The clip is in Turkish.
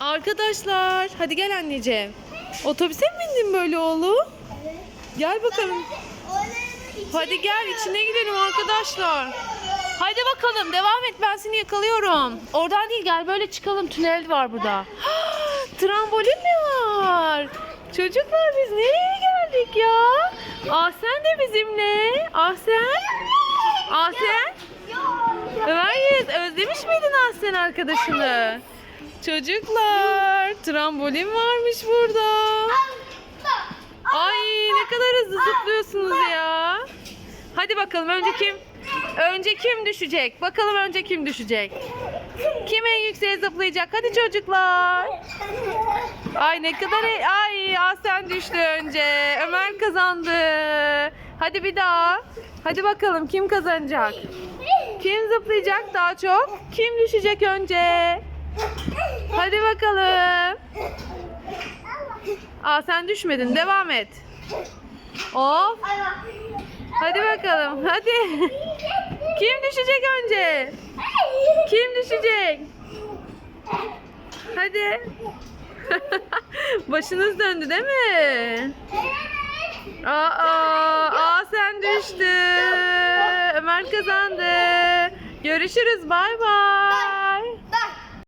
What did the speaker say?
Arkadaşlar hadi gel anneciğim. Otobüse mi bindin böyle oğlum? Gel bakalım. Hadi gel içine gidelim arkadaşlar. Hadi bakalım devam et ben seni yakalıyorum. Oradan değil gel böyle çıkalım tünel var burada. Trambolin mi var? Çocuklar biz nereye geldik ya? Ahsen de bizimle. Ahsen. Ahsen. Yiğit özlemiş miydin Ahsen arkadaşını? Çocuklar trambolin varmış burada. Ay ne kadar hızlı zıplıyorsunuz ya. Hadi bakalım önce kim? Önce kim düşecek? Bakalım önce kim düşecek? Kim en yükseğe zıplayacak? Hadi çocuklar. Ay ne kadar iyi. Ay Aslen düştü önce. Ömer kazandı. Hadi bir daha. Hadi bakalım kim kazanacak? Kim zıplayacak daha çok? Kim düşecek önce? Hadi bakalım. Aa sen düşmedin. Devam et. Of. Hadi bakalım. Hadi. Kim düşecek önce? Kim düşecek? Hadi. Başınız döndü değil mi? Aa, aa sen düştü. Ömer kazandı. Görüşürüz. Bay bay.